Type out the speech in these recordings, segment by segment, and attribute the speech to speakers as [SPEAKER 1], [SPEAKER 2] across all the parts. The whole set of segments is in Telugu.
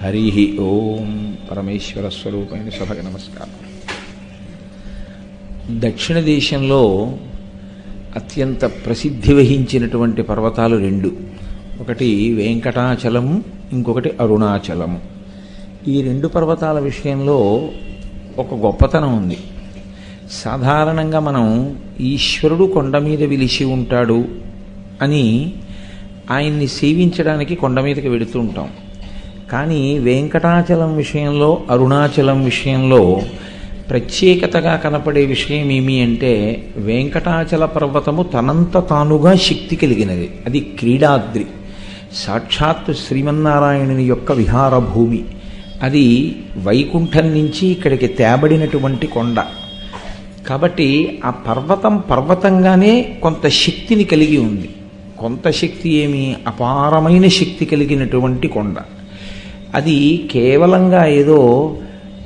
[SPEAKER 1] హరి ఓం పరమేశ్వర స్వరూపమైన సభకు నమస్కారం. దక్షిణ దేశంలో అత్యంత ప్రసిద్ధి వహించినటువంటి పర్వతాలు రెండు. ఒకటి వెంకటాచలము ఇంకొకటి అరుణాచలము ఈ రెండు పర్వతాల విషయంలో ఒక గొప్పతనం ఉంది. సాధారణంగా మనం ఈశ్వరుడు కొండ మీద విలిచి ఉంటాడు అని ఆయన్ని సేవించడానికి కొండ మీదకి వెడుతూ ఉంటాం. కానీ వెంకటాచలం విషయంలో అరుణాచలం విషయంలో ప్రత్యేకతగా కనపడే విషయం ఏమి అంటే వెంకటాచల పర్వతము తనంత తానుగా శక్తి కలిగినది. అది క్రీడాద్రి. సాక్షాత్తు శ్రీమన్నారాయణుని యొక్క విహార భూమి అది వైకుంఠం నుంచి ఇక్కడికి తేబడినటువంటి కొండ. కాబట్టి ఆ పర్వతం పర్వతంగానే కొంత శక్తిని కలిగి ఉంది. కొంత శక్తి ఏమి? అపారమైన శక్తి కలిగినటువంటి కొండ. అది కేవలంగా ఏదో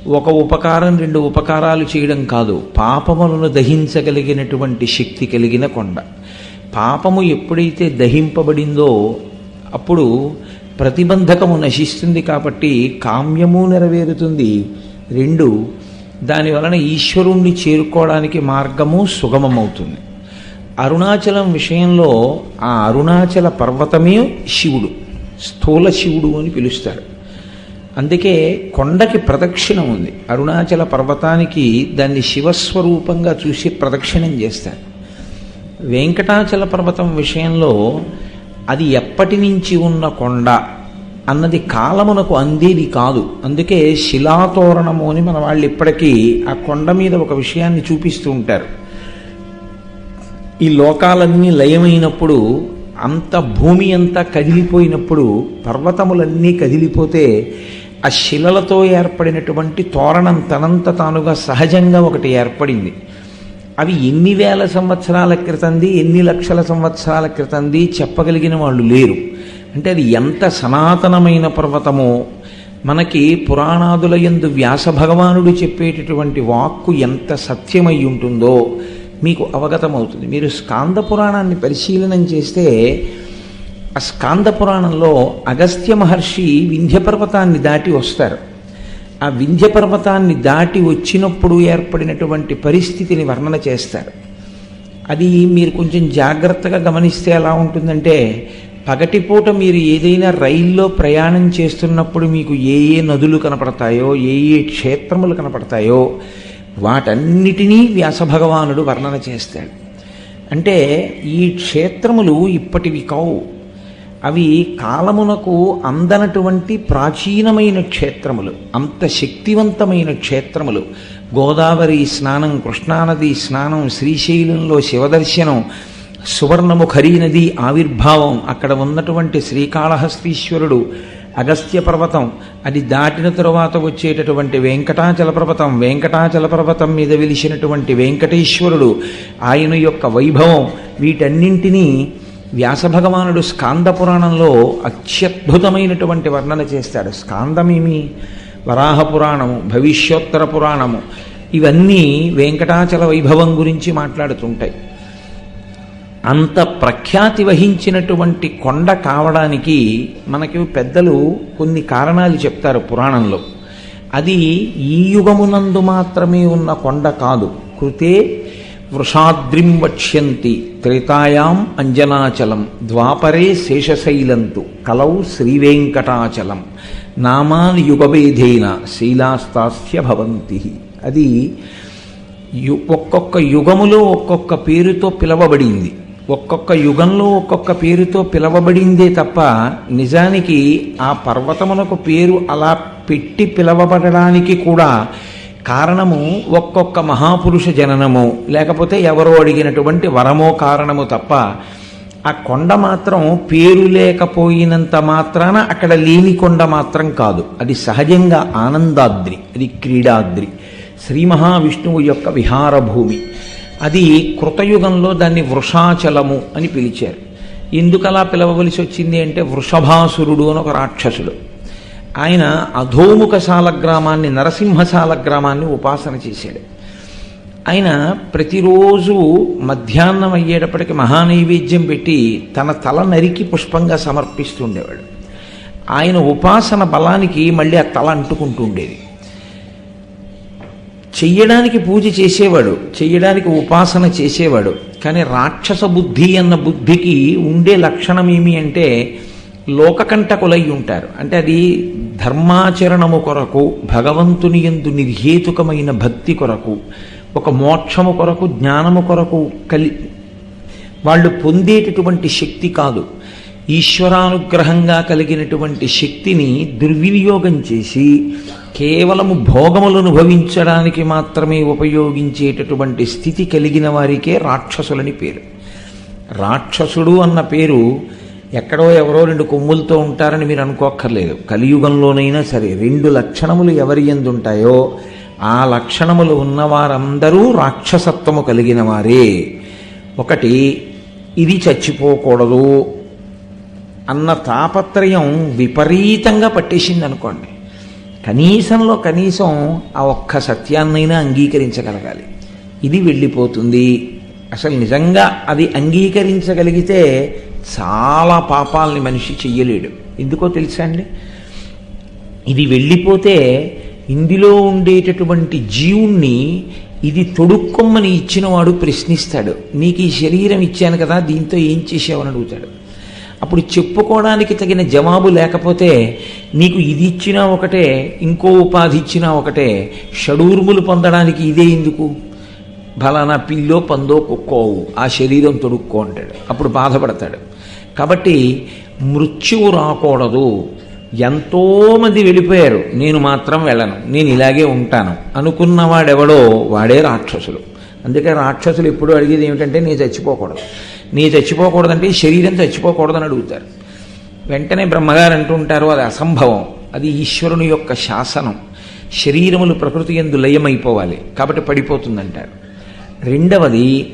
[SPEAKER 1] ఒక ఉపకారం రెండు ఉపకారాలు చేయడం కాదు. పాపములను దహించగలిగినటువంటి శక్తి కలిగిన కొండ. పాపము ఎప్పుడైతే దహింపబడిందో అప్పుడు ప్రతిబంధకము నశిస్తుంది కాబట్టి కామ్యము నెరవేరుతుంది. రెండు దాని వలన ఈశ్వరుణ్ణి చేరుకోవడానికి మార్గము సుగమమవుతుంది. అరుణాచలం విషయంలో ఆ అరుణాచల పర్వతమే శివుడు స్థూల శివుడు అని పిలుస్తారు. అందుకే కొండకి ప్రదక్షిణ ఉంది. అరుణాచల పర్వతానికి దాన్ని శివస్వరూపంగా చూసి ప్రదక్షిణం చేస్తారు. వెంకటాచల పర్వతం విషయంలో అది ఎప్పటి నుంచి ఉన్న కొండ అన్నది కాలమునకు అందేది కాదు. అందుకే శిలాతోరణము అని మన వాళ్ళు ఇప్పటికీ ఆ కొండ మీద ఒక విషయాన్ని చూపిస్తూ ఉంటారు. ఈ లోకాలన్నీ లయమైనప్పుడు అంత భూమి అంతా కదిలిపోయినప్పుడు పర్వతములన్నీ కదిలిపోతే ఆ శిలలతో ఏర్పడినటువంటి తోరణం తనంత తానుగా సహజంగా ఒకటి ఏర్పడింది. అవి ఎన్ని వేల సంవత్సరాల క్రితంది ఎన్ని లక్షల సంవత్సరాల క్రితంది చెప్పగలిగిన వాళ్ళు లేరు. అంటే అది ఎంత సనాతనమైన పర్వతమో మనకి పురాణాదుల ఎందు వ్యాస భగవానుడు చెప్పేటటువంటి వాక్కు ఎంత సత్యమై ఉంటుందో మీకు అవగతమవుతుంది. మీరు స్కాంద పురాణాన్ని పరిశీలనం చేస్తే ఆ స్కాంద పురాణంలో అగస్త్య మహర్షి వింధ్య పర్వతాన్ని దాటి వస్తారు. ఆ వింధ్య పర్వతాన్ని దాటి వచ్చినప్పుడు ఏర్పడినటువంటి పరిస్థితిని వర్ణన చేస్తారు. అది మీరు కొంచెం జాగ్రత్తగా గమనిస్తే ఎలా ఉంటుందంటే పగటిపూట మీరు ఏదైనా రైల్లో ప్రయాణం చేస్తున్నప్పుడు మీకు ఏ ఏ నదులు కనపడతాయో ఏ ఏ క్షేత్రములు కనపడతాయో వాటన్నిటినీ వ్యాసభగవానుడు వర్ణన చేస్తాడు. అంటే ఈ క్షేత్రములు ఇప్పటివి కావు. అవి కాలమునకు అందనటువంటి ప్రాచీనమైన క్షేత్రములు అంత శక్తివంతమైన క్షేత్రములు. గోదావరి స్నానం కృష్ణానది స్నానం శ్రీశైలంలో శివదర్శనం సువర్ణముఖరీ నది ఆవిర్భావం అక్కడ ఉన్నటువంటి శ్రీకాళహస్తీశ్వరుడు అగస్త్య పర్వతం అది దాటిన తరువాత వచ్చేటటువంటి వెంకటాచల పర్వతం వెంకటాచల పర్వతం మీద వెలిసినటువంటి వెంకటేశ్వరుడు ఆయన యొక్క వైభవం వీటన్నింటినీ వ్యాసభగవానుడు స్కాంద పురాణంలో అత్యద్భుతమైనటువంటి వర్ణన చేస్తాడు. స్కాందమేమి? వరాహ పురాణము భవిష్యోత్తర పురాణము. ఇవన్నీ వెంకటాచల వైభవం గురించి మాట్లాడుతుంటాయి. అంత ప్రఖ్యాతి వహించినటువంటి కొండ కావడానికి మనకి పెద్దలు కొన్ని కారణాలు చెప్తారు పురాణంలో. అది ఈ యుగమునందు మాత్రమే ఉన్న కొండ కాదు. కృతే వృషాద్రిం వక్ష్యంతి త్రేతాయాం అంజనాచలం ద్వాపరే శేషశైలంతు కలౌ శ్రీవేంకటాచలం నామాన్ యుగభేదేన శైలాస్తాస్య భవంతి. అది యు ఒక్కొక్క యుగములో ఒక్కొక్క పేరుతో పిలవబడింది. ఒక్కొక్క యుగంలో ఒక్కొక్క పేరుతో పిలవబడిందే తప్ప నిజానికి ఆ పర్వతమునకు పేరు అలా పెట్టి పిలవబడడానికి కూడా కారణము ఒక్కొక్క మహాపురుష జననము. లేకపోతే ఎవరో అడిగినటువంటి వరమో కారణము తప్ప ఆ కొండ మాత్రం పేరు లేకపోయినంత మాత్రాన అక్కడ లేని కొండ మాత్రం కాదు. అది సహజంగా ఆనందాద్రి అది క్రీడాద్రి. శ్రీ మహావిష్ణువు యొక్క విహార భూమి అది కృతయుగంలో దాన్ని వృషాచలము అని పిలిచారు. ఎందుకలా పిలవవలసి వచ్చింది అంటే వృషభాసురుడు అని ఒక రాక్షసుడు. ఆయన అధోముఖశాల గ్రామాన్ని నరసింహశాల గ్రామాన్ని ఉపాసన చేశాడు. ఆయన ప్రతిరోజు మధ్యాహ్నం అయ్యేటప్పటికి మహానైవేద్యం పెట్టి తన తల నరికి పుష్పంగా సమర్పిస్తుండేవాడు. ఆయన ఉపాసన బలానికి మళ్ళీ ఆ తల అంటుకుంటూ ఉండేది చెయ్యడానికి పూజ చేసేవాడు చెయ్యడానికి ఉపాసన చేసేవాడు కానీ రాక్షస బుద్ధి అన్న బుద్ధికి ఉండే లక్షణం ఏమి అంటే లోకకంటకులై ఉంటారు అంటే అది ధర్మాచరణము కొరకు భగవంతుని ఎందు నిర్హేతుకమైన భక్తి కొరకు ఒక మోక్షము కొరకు జ్ఞానము కొరకు కలి వాళ్ళు పొందేటటువంటి శక్తి కాదు. ఈశ్వరానుగ్రహంగా కలిగినటువంటి శక్తిని దుర్వినియోగం చేసి కేవలము భోగములు అనుభవించడానికి మాత్రమే ఉపయోగించేటటువంటి స్థితి కలిగిన వారికే రాక్షసులని పేరు. రాక్షసుడు అన్న పేరు ఎక్కడో ఎవరో రెండు కొమ్ములతో ఉంటారని మీరు అనుకోక్కర్లేదు. కలియుగంలోనైనా సరే రెండు లక్షణములు ఎవరి ఎందు ఉంటాయో ఆ లక్షణములు ఉన్నవారందరూ రాక్షసత్వము కలిగిన వారే. ఒకటి ఇది చచ్చిపోకూడదు అన్న తాపత్రయం విపరీతంగా పట్టేసింది అనుకోండి కనీసంలో కనీసం ఆ ఒక్క సత్యాన్నైనా అంగీకరించగలగాలి. ఇది వెళ్ళిపోతుంది. అసలు నిజంగా అది అంగీకరించగలిగితే చాలా పాపాలని మనిషి చెయ్యలేడు. ఎందుకో తెలుసా అండి? ఇది వెళ్ళిపోతే ఇందులో ఉండేటటువంటి జీవుణ్ణి ఇది తొడుక్కొమ్మని ఇచ్చినవాడు ప్రశ్నిస్తాడు. నీకు ఈ శరీరం ఇచ్చాను కదా దీంతో ఏం చేసావని అడుగుతాడు. అప్పుడు చెప్పుకోవడానికి తగిన జవాబు లేకపోతే నీకు ఇది ఇచ్చినా ఒకటే ఇంకో ఉపాధి ఇచ్చినా ఒకటే షడూర్ములు పొందడానికి ఇదే ఎందుకు? ఫలానా పిల్లో పందో కుక్కోవు ఆ శరీరం తొడుక్కో అంటాడు. అప్పుడు బాధపడతాడు. కాబట్టి మృత్యువు రాకూడదు. ఎంతోమంది వెళ్ళిపోయారు. నేను మాత్రం వెళ్ళను. నేను ఇలాగే ఉంటాను. అనుకున్నవాడెవడో వాడే రాక్షసులు. అందుకే రాక్షసులు ఎప్పుడు అడిగేది ఏమిటంటే నేను చచ్చిపోకూడదు. నీ చచ్చిపోకూడదంటే శరీరం చచ్చిపోకూడదని అడుగుతారు. వెంటనే బ్రహ్మగారు అంటూ ఉంటారు అది అసంభవం. అది ఈశ్వరుని యొక్క శాసనం. శరీరములు ప్రకృతి ఎందు లయమైపోవాలి. కాబట్టి పడిపోతుందంటారు. రెండవది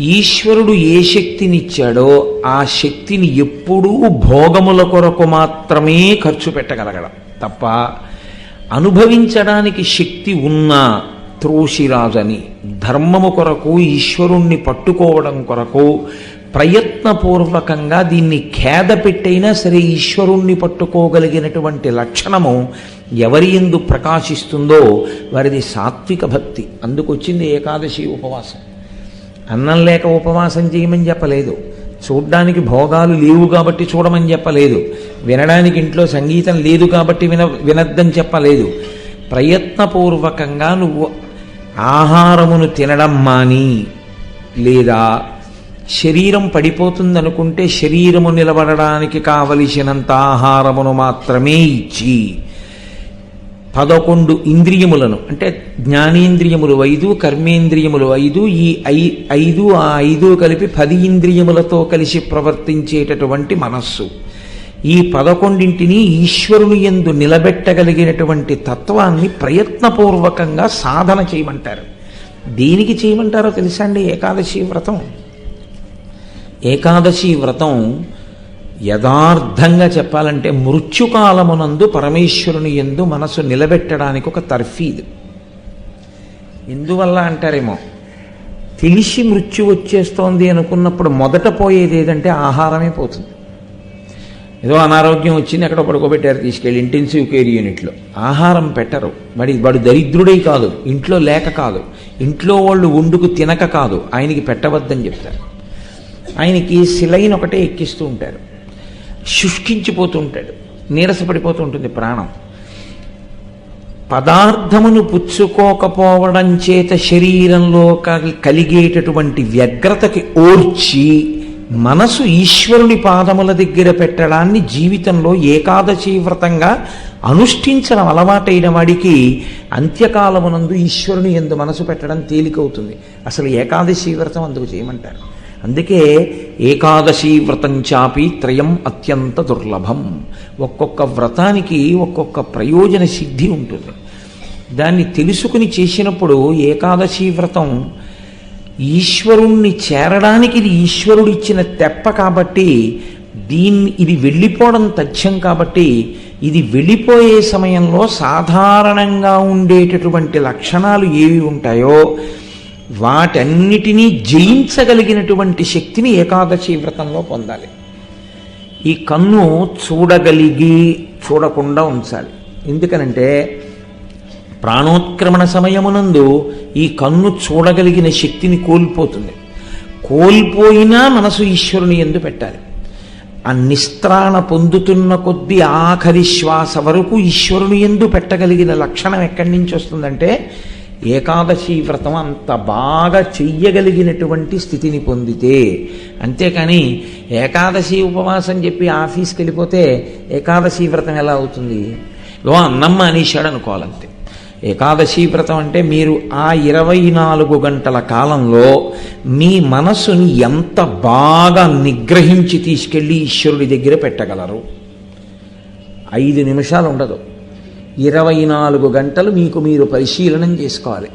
[SPEAKER 1] ఈశ్వరుడు ఏ శక్తినిచ్చాడో ఆ శక్తిని ఎప్పుడూ భోగముల కొరకు మాత్రమే ఖర్చు పెట్టగలగడం. తప్ప అనుభవించడానికి శక్తి ఉన్నా త్రోషిరాజని ధర్మము కొరకు ఈశ్వరుణ్ణి పట్టుకోవడం కొరకు ప్రయత్నపూర్వకంగా దీన్ని ఖేద పెట్టైనా సరే ఈశ్వరుణ్ణి పట్టుకోగలిగినటువంటి లక్షణము ఎవరి ఎందు ప్రకాశిస్తుందో వారిది సాత్విక భక్తి. అందుకొచ్చింది ఏకాదశి ఉపవాసం. అన్నం లేక ఉపవాసం చేయమని చెప్పలేదు. చూడ్డానికి భోగాలు లేవు కాబట్టి చూడమని చెప్పలేదు. వినడానికి ఇంట్లో సంగీతం లేదు కాబట్టి విన వినద్దని చెప్పలేదు. ప్రయత్నపూర్వకంగా నువ్వు ఆహారమును తినడం మాని లేదా శరీరం పడిపోతుందనుకుంటే శరీరము నిలబడడానికి కావలసినంత ఆహారమును మాత్రమే ఇచ్చి పదకొండు ఇంద్రియములను అంటే జ్ఞానేంద్రియములు ఐదు కర్మేంద్రియములు ఐదు ఈ ఐ ఐదు ఆ ఐదు కలిపి పది ఇంద్రియములతో కలిసి ప్రవర్తించేటటువంటి మనస్సు. ఈ పదకొండింటిని ఈశ్వరుని ఎందు నిలబెట్టగలిగినటువంటి తత్వాన్ని ప్రయత్నపూర్వకంగా సాధన చేయమంటారు. దేనికి చేయమంటారో తెలుసా అండి ఏకాదశి వ్రతం? ఏకాదశి వ్రతం యథార్థంగా చెప్పాలంటే మృత్యుకాలమునందు పరమేశ్వరుని ఎందు మనసు నిలబెట్టడానికి ఒక తర్ఫీదు ఎందువల్ల అంటారేమో తెలిసి మృత్యు వచ్చేస్తోంది అనుకున్నప్పుడు మొదట పోయేది ఏదంటే ఆహారమే పోతుంది. ఏదో అనారోగ్యం వచ్చింది ఎక్కడ పడుకోబెట్టారు తీసుకెళ్ళి ఇంటెన్సివ్ కేర్ యూనిట్లో ఆహారం పెట్టరు. మరి వాడు దరిద్రుడై కాదు ఇంట్లో లేక కాదు ఇంట్లో వాళ్ళు వండుకు తినక కాదు ఆయనకి పెట్టవద్దని చెప్తారు. ఆయనకి సిలైన్ ఒకటే ఎక్కిస్తూ ఉంటారు. శుష్కించిపోతూ ఉంటాడు నీరసపడిపోతూ ఉంటుంది ప్రాణం. పదార్థమును పుచ్చుకోకపోవడం చేత శరీరంలో కలిగేటటువంటి వ్యగ్రతకి ఓర్చి మనసు ఈశ్వరుని పాదముల దగ్గర పెట్టడాన్ని జీవితంలో ఏకాదశి వ్రతంగా అనుష్ఠించడం అలవాటైన వాడికి అంత్యకాలమునందు ఈశ్వరుని ఎందు మనసు పెట్టడం తేలికవుతుంది. అసలు ఏకాదశి వ్రతం అందుకు చేయమంటారు? అందుకే ఏకాదశి వ్రతం చాపి త్రయం అత్యంత దుర్లభం. ఒక్కొక్క వ్రతానికి ఒక్కొక్క ప్రయోజన సిద్ధి ఉంటుంది. దాన్ని తెలుసుకుని చేసినప్పుడు ఏకాదశి వ్రతం ఈశ్వరుణ్ణి చేరడానికి ఇది ఈశ్వరుడిచ్చిన తెప్ప కాబట్టి దీన్ని ఇది వెళ్ళిపోవడం తథ్యం కాబట్టి ఇది వెళ్ళిపోయే సమయంలో సాధారణంగా ఉండేటటువంటి లక్షణాలు ఏవి ఉంటాయో వాటన్నిటినీ జయించగలిగినటువంటి శక్తిని ఏకాదశి వ్రతంలో పొందాలి. ఈ కన్ను చూడగలిగి చూడకుండా ఉంచాలి. ఎందుకనంటే ప్రాణోత్క్రమణ సమయమునందు ఈ కన్ను చూడగలిగిన శక్తిని కోల్పోతుంది. కోల్పోయినా మనసు ఈశ్వరుని ఎందు పెట్టాలి. ఆ నిస్త్రాణ పొందుతున్న కొద్దీ ఆఖరి శ్వాస వరకు ఈశ్వరుని ఎందు పెట్టగలిగిన లక్షణం ఎక్కడి నుంచి వస్తుందంటే ఏకాదశి వ్రతం అంత బాగా చెయ్యగలిగినటువంటి స్థితిని పొందితే అంతేకాని ఏకాదశి ఉపవాసం చెప్పి ఆఫీస్కి వెళ్ళిపోతే ఏకాదశి వ్రతం ఎలా అవుతుంది? ఓ అన్నమ్మ అనేశాడు అనుకోవాలంతే. ఏకాదశి వ్రతం అంటే మీరు ఆ ఇరవై నాలుగు గంటల కాలంలో మీ మనస్సుని ఎంత బాగా నిగ్రహించి తీసుకెళ్ళి ఈశ్వరుడి దగ్గర పెట్టగలరు? ఐదు నిమిషాలు ఉండదు. ఇరవై నాలుగు గంటలు మీకు మీరు పరిశీలనం చేసుకోవాలి.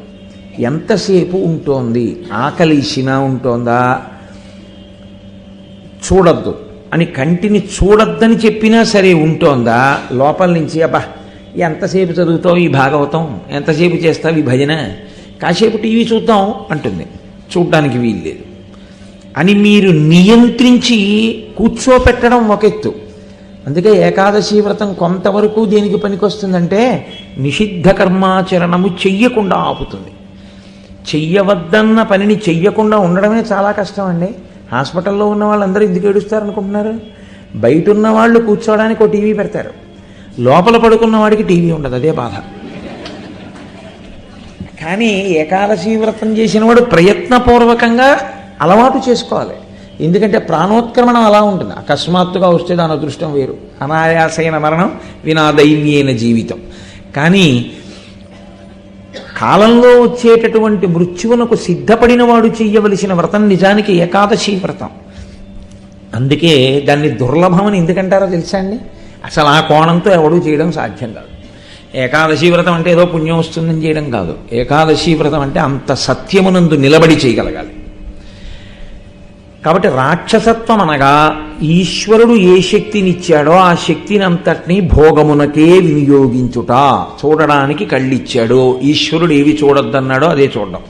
[SPEAKER 1] ఎంతసేపు ఉంటోంది? ఆకలిసినా ఉంటోందా? చూడద్దు. అని కంటిని చూడొద్దని చెప్పినా సరే ఉంటోందా? లోపల నుంచి అబ్బా ఎంతసేపు చదువుతావు ఈ భాగవతం? ఎంతసేపు చేస్తావు ఈ భజన? కాసేపు టీవీ చూద్దాం అంటుంది. చూడ్డానికి వీల్లేదు. అని మీరు నియంత్రించి కూర్చోపెట్టడం ఒక ఎత్తు. అందుకే ఏకాదశి వ్రతం కొంతవరకు దేనికి పనికొస్తుందంటే నిషిద్ధ కర్మాచరణము చెయ్యకుండా ఆపుతుంది. చెయ్యవద్దన్న పనిని చెయ్యకుండా ఉండడమే చాలా కష్టం అండి హాస్పిటల్లో ఉన్న వాళ్ళందరూ ఎందుకు ఏడుస్తారు అనుకుంటున్నారు బయట ఉన్న వాళ్ళు కూర్చోవడానికి ఒక టీవీ పెడతారు. లోపల పడుకున్న వాడికి టీవీ ఉండదు అదే బాధ. కానీ ఏకాదశి వ్రతం చేసిన వాడు ప్రయత్నపూర్వకంగా అలవాటు చేసుకోవాలి. ఎందుకంటే ప్రాణోత్క్రమణం అలా ఉంటుంది. అకస్మాత్తుగా వస్తే దాని అదృష్టం వేరు. అనాయాసైన మరణం వినాదైన్యైన జీవితం. కానీ కాలంలో వచ్చేటటువంటి మృత్యువునకు సిద్ధపడిన వాడు చెయ్యవలసిన వ్రతం నిజానికి ఏకాదశి వ్రతం. అందుకే దాన్ని దుర్లభమని ఎందుకంటారో తెలుసా అండి? అసలు ఆ కోణంతో ఎవడూ చేయడం సాధ్యం కాదు. ఏకాదశి వ్రతం అంటే ఏదో పుణ్యం వస్తుందని చేయడం కాదు. ఏకాదశి వ్రతం అంటే అంత సత్యమునందు నిలబడి చేయగలగాలి. కాబట్టి రాక్షసత్వం అనగా ఈశ్వరుడు ఏ శక్తినిచ్చాడో ఆ శక్తిని అంతటినీ భోగమునకే వినియోగించుట. చూడడానికి కళ్ళిచ్చాడు. ఈశ్వరుడు ఏవి చూడొద్దన్నాడో అదే చూడడం.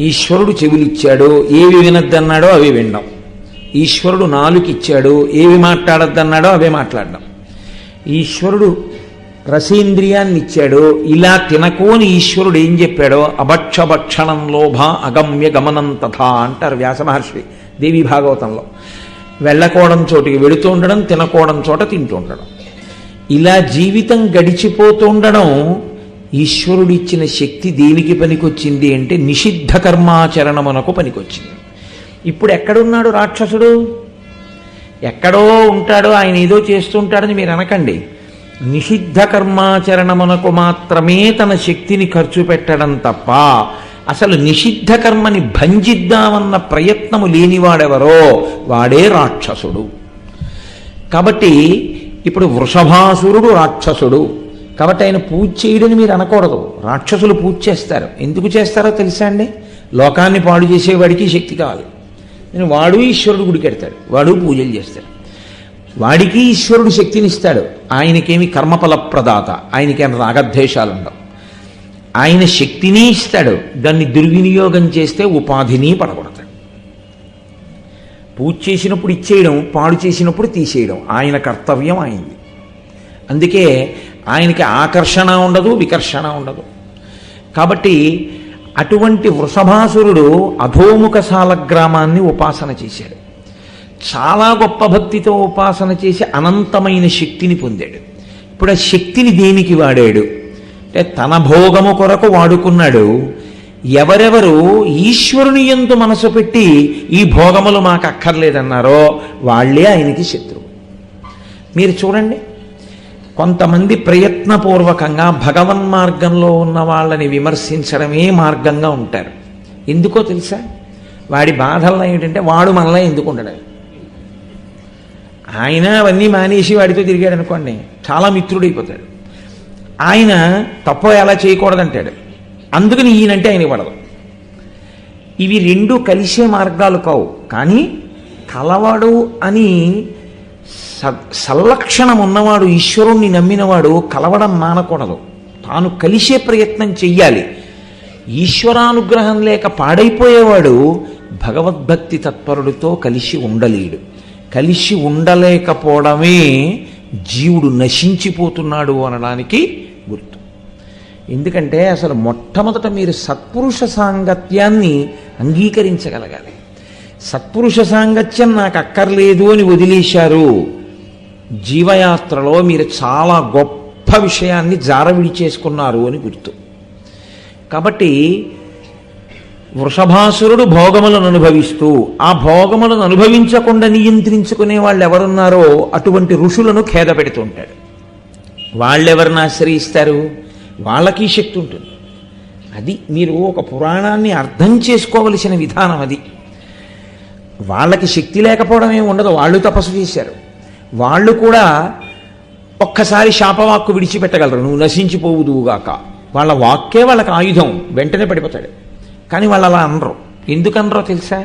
[SPEAKER 1] ఈశ్వరుడు చెవులిచ్చాడు. ఏవి వినొద్దన్నాడో అవి వినడం. ఈశ్వరుడు నాలుకిచ్చాడు. ఏవి మాట్లాడొద్దన్నాడో అవే మాట్లాడడం. ఈశ్వరుడు రసేంద్రియాన్ని ఇచ్చాడు ఇలా తినకోని ఈశ్వరుడు ఏం చెప్పాడో? అభక్షభక్షణం లోభ అగమ్య గమనం తథా అంటారు వ్యాస మహర్షి దేవి భాగవతంలో. వెళ్ళకోవడం చోటికి వెళుతూ ఉండడం తినకోవడం చోట తింటూ ఉండడం. ఇలా జీవితం గడిచిపోతూ ఉండడం ఈశ్వరుడిచ్చిన శక్తి దేనికి పనికొచ్చింది అంటే నిషిద్ధ కర్మాచరణమునకు పనికొచ్చింది. ఇప్పుడు ఎక్కడున్నాడు రాక్షసుడు? ఎక్కడో ఉంటాడో ఆయన ఏదో చేస్తుంటాడని మీరు అనకండి. నిషిద్ధ కర్మాచరణమునకు మాత్రమే తన శక్తిని ఖర్చు పెట్టడం తప్ప అసలు నిషిద్ధ కర్మని భంజిద్దామన్న ప్రయత్నము లేనివాడెవరో వాడే రాక్షసుడు. కాబట్టి ఇప్పుడు వృషభాసురుడు రాక్షసుడు. కాబట్టి ఆయన పూజ చేయడని మీరు అనకూడదు. రాక్షసులు పూజ చేస్తారు. ఎందుకు చేస్తారో తెలుసా అండి? లోకాన్ని పాడు చేసేవాడికి శక్తి కావాలి. నేను వాడు ఈశ్వరుడు గుడికెడతాడు వాడు పూజలు చేస్తాడు. వాడికి ఈశ్వరుడు శక్తిని ఇస్తాడు. ఆయనకేమి కర్మఫల ప్రదాత ఆయనకేం రాగద్వేషాలు ఉండవు ఆయన శక్తిని ఇస్తాడు. దాన్ని దుర్వినియోగం చేస్తే ఉపాధిని పడగొడతాడు. పూజ చేసినప్పుడు ఇచ్చేయడం పాడు చేసినప్పుడు తీసేయడం ఆయన కర్తవ్యం ఆయనది. అందుకే ఆయనకి ఆకర్షణ ఉండదు వికర్షణ ఉండదు. కాబట్టి అటువంటి వృషభాసురుడు అధోముఖ సాలగ్రామాన్ని ఉపాసన చేశాడు. చాలా గొప్ప భక్తితో ఉపాసన చేసి అనంతమైన శక్తిని పొందాడు. ఇప్పుడు ఆ శక్తిని దేనికి వాడాడు? అంటే తన భోగము కొరకు వాడుకున్నాడు. ఎవరెవరు ఈశ్వరుని ఎందు మనసు పెట్టి ఈ భోగములు మాకు అక్కర్లేదన్నారో వాళ్ళే ఆయనకి శత్రువు. మీరు చూడండి కొంతమంది ప్రయత్నపూర్వకంగా భగవన్ మార్గంలో ఉన్న వాళ్ళని విమర్శించడమే మార్గంగా ఉంటారు. ఎందుకో తెలుసా? వాడి బాధల్లో ఏమిటంటే వాడు మనలో ఎందుకు ఉండడం ఆయన అవన్నీ మానేసి వాడితో తిరిగాడు అనుకోండి చాలా మిత్రుడైపోతాడు. ఆయన తప్పు ఎలా చేయకూడదంటాడు. అందుకని ఈయనంటే ఆయన పడదు ఇవి రెండు కలిసే మార్గాలు కావు. కానీ కలవాడు అని స- సల్లక్షణం ఉన్నవాడు ఈశ్వరుణ్ణి నమ్మినవాడు కలవడం మానకూడదు. తాను కలిసే ప్రయత్నం చెయ్యాలి. ఈశ్వరానుగ్రహం లేక పాడైపోయేవాడు భగవద్భక్తి తత్పరుడితో కలిసి ఉండలేడు. కలిసి ఉండలేకపోవడమే జీవుడు నశించిపోతున్నాడు అనడానికి గుర్తు. ఎందుకంటే అసలు మొట్టమొదట మీరు సత్పురుష సాంగత్యాన్ని అంగీకరించగలగాలి. సత్పురుష సాంగత్యం నాకు అక్కర్లేదు అని వదిలేశారు. జీవయాత్రలో మీరు చాలా గొప్ప విషయాన్ని జారవిడి చేసుకున్నారు అని గుర్తు. కాబట్టి వృషభాసురుడు భోగములను అనుభవిస్తూ ఆ భోగములను అనుభవించకుండా నియంత్రించుకునే వాళ్ళు ఎవరున్నారో అటువంటి ఋషులను ఖేద పెడుతుంటాడు వాళ్ళెవరిని ఆశ్రయిస్తారు? వాళ్ళకి శక్తి ఉంటుంది. అది మీరు ఒక పురాణాన్ని అర్థం చేసుకోవలసిన విధానం అది. వాళ్ళకి శక్తి లేకపోవడం ఉండదు వాళ్ళు తపస్సు చేశారు. వాళ్ళు కూడా ఒక్కసారి శాపవాక్కు విడిచిపెట్టగలరు నువ్వు నశించిపోవుదువుగాక వాళ్ళ వాక్కే వాళ్ళకి ఆయుధం వెంటనే పడిపోతాడు. కానీ వాళ్ళు అలా అనరు. ఎందుకనరో తెలుసా?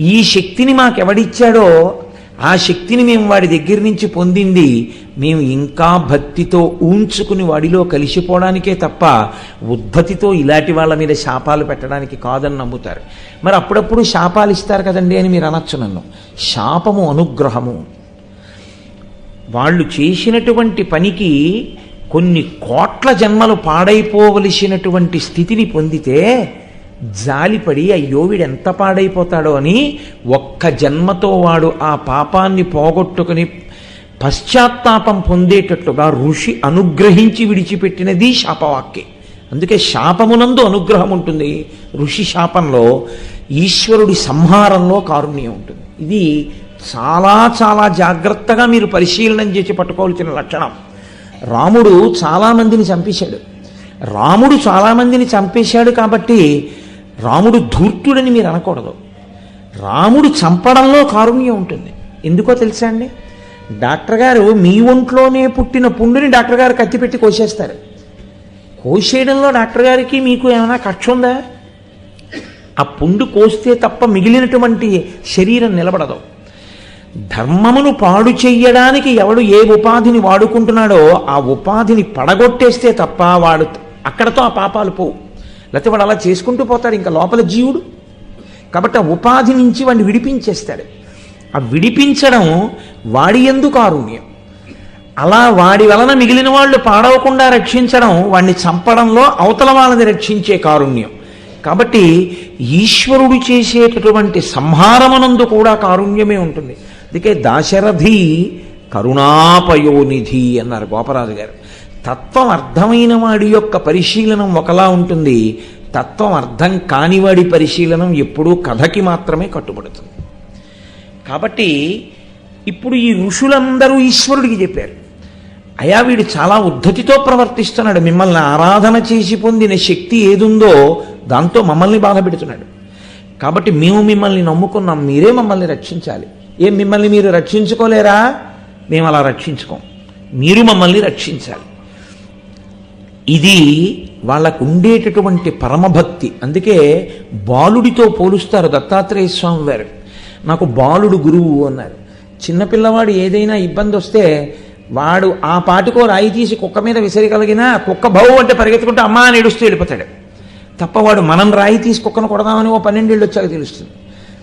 [SPEAKER 1] ఈ శక్తిని మాకెవడిచ్చాడో ఆ శక్తిని మేము వాడి దగ్గర నుంచి పొందింది మేము ఇంకా భక్తితో ఊంచుకుని వాడిలో కలిసిపోవడానికే తప్ప ఉద్భతితో ఇలాంటి వాళ్ళ మీద శాపాలు పెట్టడానికి కాదని నమ్ముతారు. మరి అప్పుడప్పుడు శాపాలు ఇస్తారు కదండి అని మీరు అనొచ్చు నన్ను. శాపము అనుగ్రహము. వాళ్ళు చేసినటువంటి పనికి కొన్ని కోట్ల జన్మలు పాడైపోవలసినటువంటి స్థితిని పొందితే జాలిపడి అయ్యో వీడు ఎంత పాడైపోతాడో అని ఒక్క జన్మతో వాడు ఆ పాపాన్ని పోగొట్టుకుని పశ్చాత్తాపం పొందేటట్లుగా ఋషి అనుగ్రహించి విడిచిపెట్టినది శాపవాక్యే. అందుకే శాపమునందు అనుగ్రహం ఉంటుంది. ఋషి శాపంలో ఈశ్వరుడి సంహారంలో కారుణ్యం ఉంటుంది. ఇది చాలా చాలా జాగ్రత్తగా మీరు పరిశీలనం చేసి పట్టుకోవాల్సిన లక్షణం. రాముడు చాలామందిని చంపేశాడు. రాముడు చాలామందిని చంపేశాడు కాబట్టి రాముడు ధూర్తుడని మీరు అనకూడదు. రాముడు చంపడంలో కారుణ్యం ఉంటుంది. ఎందుకో తెలుసా అండి? డాక్టర్ గారు మీ ఒంట్లోనే పుట్టిన పుండుని డాక్టర్ గారు కత్తిపెట్టి కోసేస్తారు. కోసేయడంలో డాక్టర్ గారికి మీకు ఏమైనా కక్ష ఉందా? ఆ పుండు కోస్తే తప్ప మిగిలినటువంటి శరీరం నిలబడదు. ధర్మమును పాడు చెయ్యడానికి ఎవడు ఏ ఉపాధిని వాడుకుంటున్నాడో ఆ ఉపాధిని పడగొట్టేస్తే తప్ప వాడు అక్కడతో ఆ పాపాలు పోవు. లేకపోతే వాడు అలా చేసుకుంటూ పోతాడు ఇంకా లోపల జీవుడు. కాబట్టి ఆ ఉపాధి నుంచి వాడిని విడిపించేస్తాడు. ఆ విడిపించడం వాడి ఎందుకు కారుణ్యం. అలా వాడి వలన మిగిలిన వాళ్ళు పాడవకుండా రక్షించడం వాడిని చంపడంలో అవతల వాళ్ళని రక్షించే కారుణ్యం. కాబట్టి ఈశ్వరుడు చేసేటటువంటి సంహారమనందు కూడా కారుణ్యమే ఉంటుంది. అందుకే దాశరథి కరుణాపయోనిధి అన్నారు గోపరాజు గారు. తత్వం అర్థమైన వాడి యొక్క పరిశీలనం ఒకలా ఉంటుంది. తత్వం అర్థం కానివాడి పరిశీలనం ఎప్పుడూ కథకి మాత్రమే కట్టుబడుతుంది. కాబట్టి ఇప్పుడు ఈ ఋషులందరూ ఈశ్వరుడికి చెప్పారు. అయా వీడు చాలా ఉద్ధతితో ప్రవర్తిస్తున్నాడు. మిమ్మల్ని ఆరాధన చేసి పొందిన శక్తి ఏదుందో దాంతో మమ్మల్ని బాధ పెడుతున్నాడు. కాబట్టి మేము మిమ్మల్ని నమ్ముకున్నాం. మీరే మమ్మల్ని రక్షించాలి. ఏం మిమ్మల్ని మీరు రక్షించుకోలేరా? మేము అలా రక్షించుకోం. మీరు మమ్మల్ని రక్షించాలి. ఇది వాళ్ళకు ఉండేటటువంటి పరమభక్తి. అందుకే బాలుడితో పోలుస్తారు దత్తాత్రేయ స్వామి వారు. నాకు బాలుడు గురువు అన్నారు. చిన్నపిల్లవాడు ఏదైనా ఇబ్బంది వస్తే వాడు ఆ పాటికో రాయి తీసి కుక్క మీద విసిరగలిగినా కుక్క బహు అంటే పరిగెత్తుకుంటే అమ్మా అని ఏడుస్తూ వెళ్ళిపోతాడు. తప్ప వాడు మనం రాయి తీసి కుక్కను కొడదామని ఓ పన్నెండేళ్ళు వచ్చాక తెలుస్తుంది.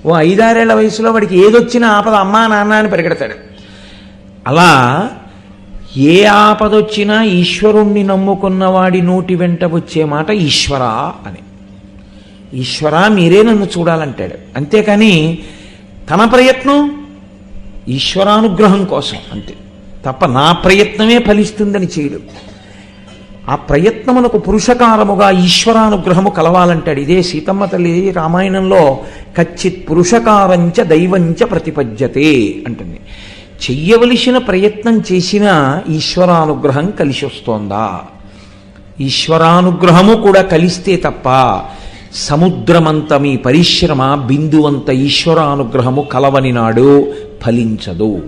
[SPEAKER 1] ఓ ఐదారేళ్ళ వయసులో వాడికి ఏదొచ్చినా ఆపద అమ్మా నాన్న అని పరిగెడతాడు. అలా ఏ ఆపదొచ్చినా ఈశ్వరుణ్ణి నమ్ముకున్న వాడి నోటి వెంట వచ్చే మాట ఈశ్వరా అని. ఈశ్వరా మీరే నన్ను చూడాలంటాడు. అంతేకాని తన ప్రయత్నం ఈశ్వరానుగ్రహం కోసం అంతే. తప్ప నా ప్రయత్నమే ఫలిస్తుందని చేయడు. ఆ ప్రయత్నమునకు పురుషకారముగా ఈశ్వరానుగ్రహము కలవాలంటాడు. ఇదే సీతమ్మ తల్లి రామాయణంలో కచ్చిత్ పురుషకారంచ దైవంచ ప్రతిపద్యతే అంటుంది. చెయ్యవలసిన ప్రయత్నం చేసినా ఈశ్వరానుగ్రహం కలిసి వస్తోందా ఈశ్వరానుగ్రహము కూడా కలిస్తే తప్ప సముద్రమంత మీ పరిశ్రమ బిందువంత ఈశ్వరానుగ్రహము కలవని నాడు ఫలించదు.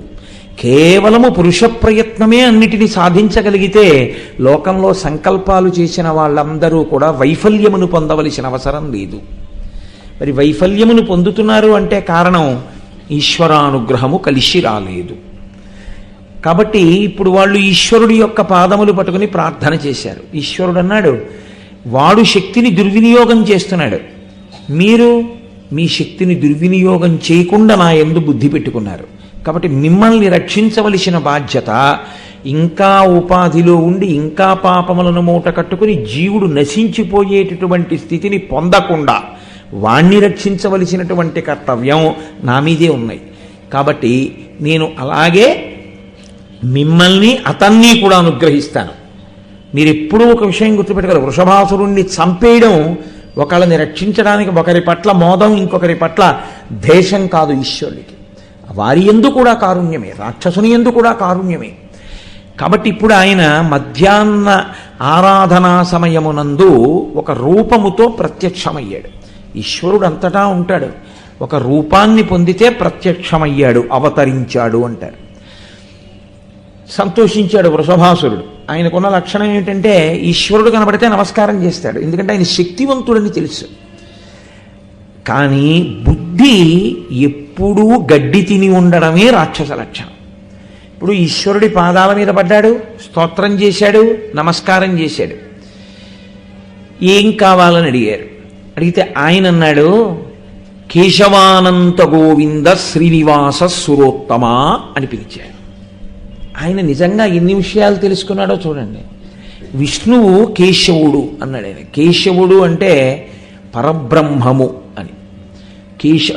[SPEAKER 1] కేవలము పురుష ప్రయత్నమే అన్నిటినీ సాధించగలిగితే లోకంలో సంకల్పాలు చేసిన వాళ్ళందరూ కూడా వైఫల్యమును పొందవలసిన అవసరం లేదు. మరి వైఫల్యమును పొందుతున్నారు అంటే కారణం ఈశ్వరానుగ్రహము కలిసి రాలేదు. కాబట్టి ఇప్పుడు వాళ్ళు ఈశ్వరుడి యొక్క పాదములు పట్టుకుని ప్రార్థన చేశారు. ఈశ్వరుడు అన్నాడు వాడు శక్తిని దుర్వినియోగం చేస్తున్నాడు. మీరు మీ శక్తిని దుర్వినియోగం చేయకుండా నా ఎందు బుద్ధి పెట్టుకున్నారు. కాబట్టి మిమ్మల్ని రక్షించవలసిన బాధ్యత ఇంకా ఉపాధిలో ఉండి ఇంకా పాపములను మూట కట్టుకుని జీవుడు నశించిపోయేటటువంటి స్థితిని పొందకుండా వాణ్ణి రక్షించవలసినటువంటి కర్తవ్యం నా మీదే ఉన్నాయి కాబట్టి నేను అలాగే మిమ్మల్ని అతన్ని కూడా అనుగ్రహిస్తాను. మీరు ఎప్పుడూ ఒక విషయం గుర్తుపెట్టగలరు వృషభాసురుణ్ణి చంపేయడం ఒకళ్ళని రక్షించడానికి ఒకరి పట్ల మోదం ఇంకొకరి పట్ల దేశం కాదు ఈశ్వరుడికి. వారి ఎందు కూడా కారుణ్యమే రాక్షసుని ఎందు కూడా కారుణ్యమే. కాబట్టి ఇప్పుడు ఆయన మధ్యాహ్న ఆరాధనా సమయమునందు ఒక రూపముతో ప్రత్యక్షమయ్యాడు. ఈశ్వరుడు అంతటా ఉంటాడు. ఒక రూపాన్ని పొందితే ప్రత్యక్షమయ్యాడు అవతరించాడు అంటారు. సంతోషించాడు వృషభాసురుడు. ఆయనకున్న లక్షణం ఏమిటంటే ఈశ్వరుడు కనబడితే నమస్కారం చేస్తాడు. ఎందుకంటే ఆయన శక్తివంతుడని తెలుసు. కానీ బుద్ధి ఎప్పుడూ గడ్డి తిని ఉండడమే రాక్షస లక్షణం. ఇప్పుడు ఈశ్వరుడి పాదాల మీద పడ్డాడు స్తోత్రం చేశాడు నమస్కారం చేశాడు. ఏం కావాలని అడిగారు? అడిగితే ఆయన అన్నాడు కేశవానంత గోవింద శ్రీనివాస సురోత్తమ అని పిలిచాడు ఆయన నిజంగా ఎన్ని విషయాలు తెలుసుకున్నాడో చూడండి. విష్ణువు కేశవుడు అన్నాడు ఆయన. కేశవుడు అంటే పరబ్రహ్మము అని. కేశ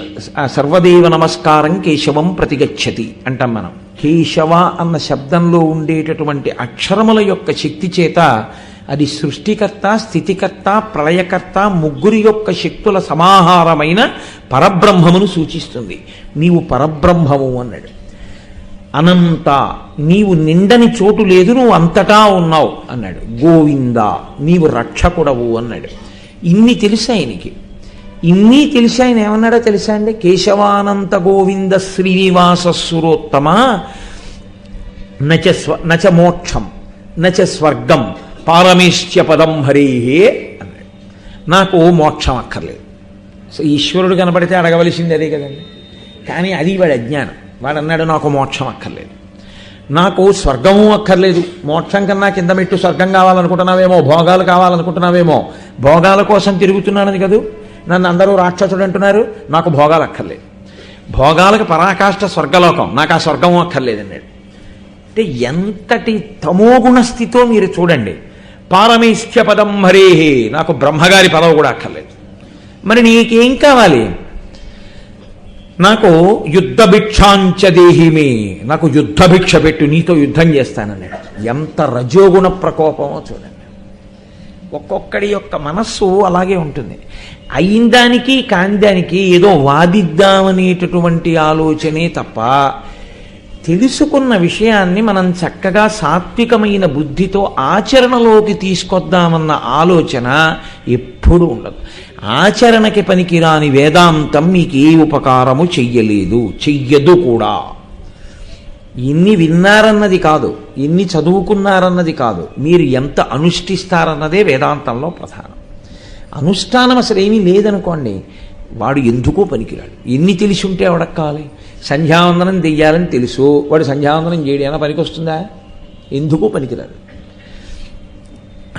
[SPEAKER 1] సర్వదేవ నమస్కారం కేశవం ప్రతిగచ్చతి అంటాం మనం. కేశవ అన్న శబ్దంలో ఉండేటటువంటి అక్షరముల యొక్క శక్తి చేత అది సృష్టికర్త స్థితికర్త ప్రళయకర్త ముగ్గురి యొక్క శక్తుల సమాహారమైన పరబ్రహ్మమును సూచిస్తుంది. నీవు పరబ్రహ్మము అన్నాడు. అనంత. నీవు నిండని చోటు లేదు నువ్వు అంతటా ఉన్నావు అన్నాడు. గోవింద నీవు రక్షకుడవు అన్నాడు. ఇన్ని తెలుసు ఆయనకి ఇన్ని తెలిసి ఆయన ఏమన్నాడో తెలుసా అండి? కేశవానంత గోవింద శ్రీనివాస సురోత్తమ. నచ స్వ నచ మోక్షం నచ స్వర్గం పారమేశ్య పదం హరేహే అన్నాడు. నాకు మోక్షం అక్కర్లేదు. సో ఈశ్వరుడు కనపడితే అడగవలసింది అదే కదండి. కానీ అది వాడి అజ్ఞానం. వాడు అన్నాడు నాకు మోక్షం అక్కర్లేదు. నాకు స్వర్గము అక్కర్లేదు. మోక్షం కన్నా కింద మెట్టు స్వర్గం కావాలనుకుంటున్నావేమో భోగాలు కావాలనుకుంటున్నావేమో భోగాల కోసం తిరుగుతున్నానని కదూ? నన్ను అందరూ రాక్షసుడు అంటున్నారు నాకు భోగాలు అక్కర్లేదు. భోగాలకు పరాకాష్ట స్వర్గలోకం నాకు ఆ స్వర్గము అక్కర్లేదు అన్నాడు. అంటే ఎంతటి తమోగుణ స్థితితో మీరు చూడండి. పారమేశ్య పదం హరేహే నాకు బ్రహ్మగారి పదవి కూడా అక్కర్లేదు. మరి నీకేం కావాలి? నాకు యుద్ధ భిక్షాంచ దేహిమే నాకు యుద్ధ భిక్ష పెట్టు నీతో యుద్ధం చేస్తానన్నాడు ఎంత రజోగుణ ప్రకోపమో చూడండి. ఒక్కొక్కడి యొక్క మనస్సు అలాగే ఉంటుంది. అయిందానికి కాందానికి ఏదో వాదిద్దామనేటటువంటి ఆలోచనే తప్ప తెలుసుకున్న విషయాన్ని మనం చక్కగా సాత్వికమైన బుద్ధితో ఆచరణలోకి తీసుకొద్దామన్న ఆలోచన అర్హుడు ఉండదు. ఆచరణకి పనికిరాని వేదాంతం మీకు ఏ ఉపకారము చెయ్యలేదు చెయ్యదు కూడా. ఎన్ని విన్నారన్నది కాదు ఎన్ని చదువుకున్నారన్నది కాదు మీరు ఎంత అనుష్ఠిస్తారన్నదే వేదాంతంలో ప్రధానం. అనుష్ఠానం అసలు ఏమీ లేదనుకోండి వాడు ఎందుకో పనికిరాడు. ఎన్ని తెలిసి ఉంటే ఎవడక్కాలి సంధ్యావందనం తెయ్యాలని తెలుసు వాడు సంధ్యావందనం చేయడం పనికి వస్తుందా ఎందుకో పనికిరాడు.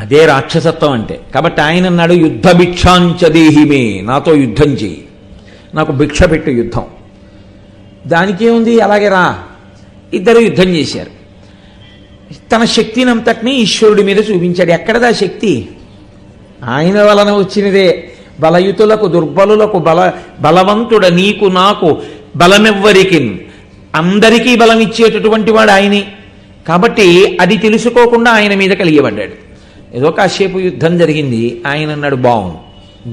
[SPEAKER 1] అదే రాక్షసత్వం అంటే. కాబట్టి ఆయన అన్నాడు యుద్ధ భిక్షాంచదేహిమే నాతో యుద్ధం చేయి. నాకు భిక్ష పెట్టు యుద్ధం. దానికేముంది? అలాగే రా. ఇద్దరు యుద్ధం చేశారు. తన శక్తినంతటినీ ఈశ్వరుడి మీద చూపించాడు. ఎక్కడదా శక్తి? ఆయన వలన వచ్చినదే. బలయుతులకు దుర్బలులకు బల బలవంతుడ నీకు నాకు బలమెవ్వరికి అందరికీ బలం ఇచ్చేటటువంటి వాడు ఆయనే. కాబట్టి అది తెలుసుకోకుండా ఆయన మీద కలిగబడ్డాడు ఏదో కాసేపు యుద్ధం జరిగింది ఆయన అన్నాడు బాగుంది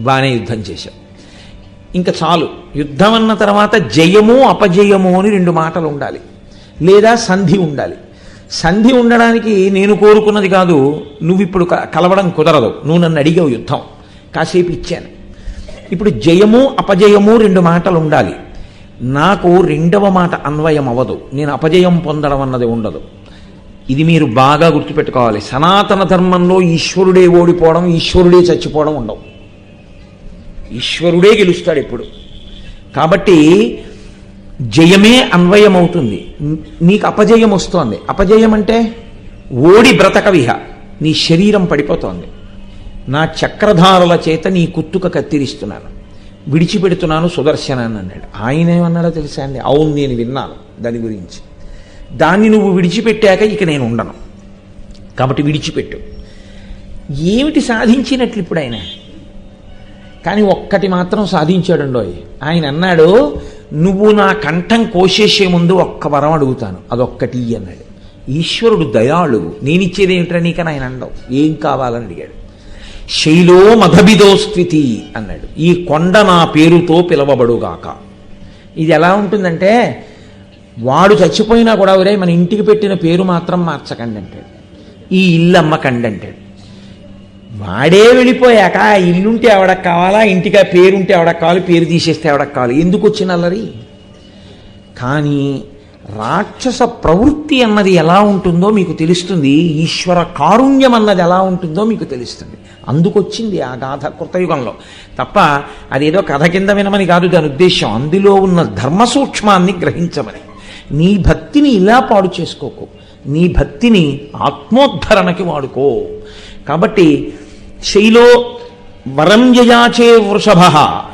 [SPEAKER 1] బాగానే యుద్ధం చేశాం. ఇంకా చాలు యుద్ధం అన్న తర్వాత జయము అపజయము అని రెండు మాటలు ఉండాలి. లేదా సంధి ఉండాలి. సంధి ఉండడానికి నేను కోరుకున్నది కాదు నువ్వు ఇప్పుడు క- కలవడం కుదరదు. నువ్వు నన్ను అడిగావు యుద్ధం కాసేపు ఇచ్చాను. ఇప్పుడు జయము అపజయము రెండు మాటలు ఉండాలి. నాకు రెండవ మాట అన్వయం అవ్వదు నేను అపజయం పొందడం అన్నది ఉండదు. ఇది మీరు బాగా గుర్తుపెట్టుకోవాలి. సనాతన ధర్మంలో ఈశ్వరుడే ఓడిపోవడం ఈశ్వరుడే చచ్చిపోవడం ఉండవు. ఈశ్వరుడే గెలుస్తాడు ఎప్పుడు. కాబట్టి జయమే అన్వయం అవుతుంది నీకు అపజయం వస్తోంది. అపజయం అంటే ఓడి బ్రతకవిహ. నీ శరీరం పడిపోతోంది. నా చక్రధారుల చేత నీ కుత్తుక కత్తిరిస్తున్నాను విడిచిపెడుతున్నాను సుదర్శనాన్ని అన్నాడు. ఆయన ఏమన్నాడో తెలుసా అండి? అవును నేను విన్నాను దాని గురించి. దాన్ని నువ్వు విడిచిపెట్టాక ఇక నేను ఉండను. కాబట్టి విడిచిపెట్టు. ఏమిటి సాధించినట్లు ఇప్పుడు ఆయన? కానీ ఒక్కటి మాత్రం సాధించాడండో ఆయన అన్నాడు నువ్వు నా కంఠం కోసేసే ముందు ఒక్క వరం అడుగుతాను. అదొక్కటి అన్నాడు. ఈశ్వరుడు దయాళువు. నేనిచ్చేది ఏమిట్రా నీకని ఆయన అండవు. ఏం కావాలని అడిగాడు. శైలో మధబిదోస్థితి అన్నాడు. ఈ కొండ నా పేరుతో పిలవబడుగాక. ఇది ఎలా ఉంటుందంటే వాడు చచ్చిపోయినా కూడా ఒరే మన ఇంటికి పెట్టిన పేరు మాత్రం మార్చకండి అంటాడు ఈ ఇల్లు అమ్మకండి అంటాడు వాడే వెళ్ళిపోయాక ఆ ఇల్లుంటే ఎవడకు కావాలా ఇంటికి ఆ పేరుంటే ఎవడకు కావాలి పేరు తీసేస్తే ఎవడకు కావాలి? ఎందుకు వచ్చిన అల్లరి? కానీ రాక్షస ప్రవృత్తి అన్నది ఎలా ఉంటుందో మీకు తెలుస్తుంది. ఈశ్వర కారుణ్యం అన్నది ఎలా ఉంటుందో మీకు తెలుస్తుంది. అందుకొచ్చింది ఆ గాథ కృతయుగంలో. తప్ప అదేదో కథ కింద వినమని కాదు దాని ఉద్దేశం అందులో ఉన్న ధర్మ సూక్ష్మాన్ని గ్రహించమని. నీ భక్తిని ఇలా పాడు చేసుకోకు. నీ భక్తిని ఆత్మోద్ధరణకి వాడుకో. కాబట్టి శైలో వరం జయాచే వృషభ.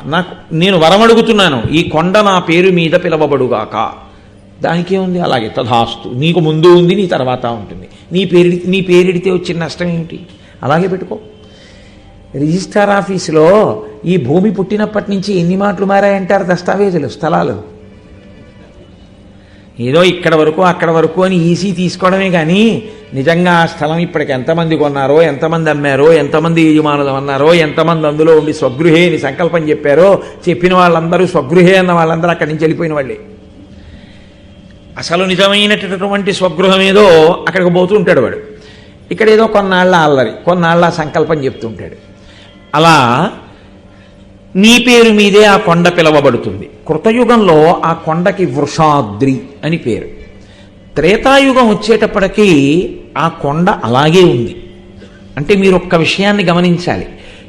[SPEAKER 1] నాకు నేను వరం అడుగుతున్నాను. ఈ కొండ నా పేరు మీద పిలవబడుగాక. దానికే ఉంది అలాగే తథాస్తు. నీకు ముందు ఉంది నీ తర్వాత ఉంటుంది. నీ పేరు నీ పేరెడితే వచ్చిన నష్టం ఏమిటి? అలాగే పెట్టుకో. రిజిస్ట్రార్ ఆఫీసులో ఈ భూమి పుట్టినప్పటి నుంచి ఎన్ని మాటలు మారాయంటారు? దస్తావేజులు స్థలాలు. ఏదో ఇక్కడ వరకు అక్కడ వరకు అని ఈసీ తీసుకోవడమే కానీ నిజంగా ఆ స్థలం ఇప్పటికి ఎంతమంది కొన్నారో ఎంతమంది అమ్మారో ఎంతమంది యజమానులు అన్నారో ఎంతమంది అందులో ఉండి స్వగృహే అని సంకల్పం చెప్పారో చెప్పిన వాళ్ళందరూ స్వగృహే అన్న వాళ్ళందరూ అక్కడి నుంచి వెళ్ళిపోయిన వాళ్ళే. అసలు నిజమైనటువంటి స్వగృహం ఏదో అక్కడికి పోతూ ఉంటాడు వాడు. ఇక్కడ ఏదో కొన్నాళ్ళ అల్లరి కొన్నాళ్ళ సంకల్పం చెప్తుంటాడు అలా నీ పేరు మీదే ఆ కొండ పిలవబడుతుంది. కృతయుగంలో ఆ కొండకి వృషాద్రి అని పేరు. త్రేతాయుగం వచ్చేటప్పటికీ ఆ కొండ అలాగే ఉంది. అంటే మీరు ఒక్క విషయాన్ని గమనించాలి.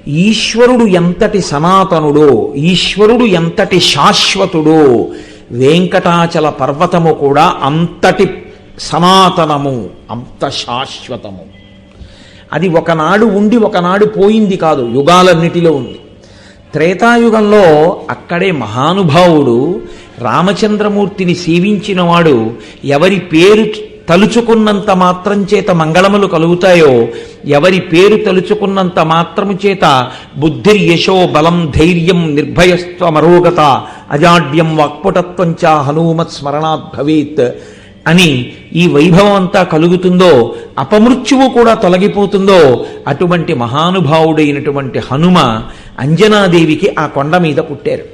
[SPEAKER 1] ఈశ్వరుడు ఎంతటి సనాతనుడో ఈశ్వరుడు ఎంతటి శాశ్వతుడో వెంకటాచల పర్వతము కూడా అంతటి సనాతనము అంత శాశ్వతము. అది ఒకనాడు ఉండి ఒకనాడు పోయింది కాదు యుగాలన్నిటిలో ఉంది. త్రేతాయుగంలో అక్కడే మహానుభావుడు రామచంద్రమూర్తిని సేవించినవాడు ఎవరి పేరు తలుచుకున్నంత మాత్రం చేత మంగళములు కలుగుతాయో ఎవరి పేరు తలుచుకున్నంత మాత్రము చేత బుద్ధిర్ యశో బలం ధైర్యం నిర్భయస్వ మరోగత అజాడ్యం వాక్పటత్వం చ హనుమత్ స్మరణాత్ భవేత్ అని ఈ వైభవం అంతా కలుగుతుందో అపమృత్యువు కూడా తొలగిపోతుందో అటువంటి మహానుభావుడైనటువంటి హనుమ అంజనాదేవికి ఆ కొండ మీద పుట్టారు.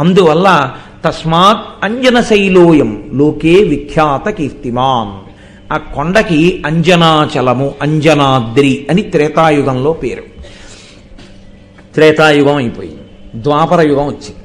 [SPEAKER 1] అందువల్ల తస్మాత్ అంజనశైలోయం లోకే విఖ్యాత కీర్తిమాన్. ఆ కొండకి అంజనాచలము అంజనాద్రి అని త్రేతాయుగంలో పేరు. త్రేతాయుగం అయిపోయింది. ద్వాపర యుగం వచ్చింది.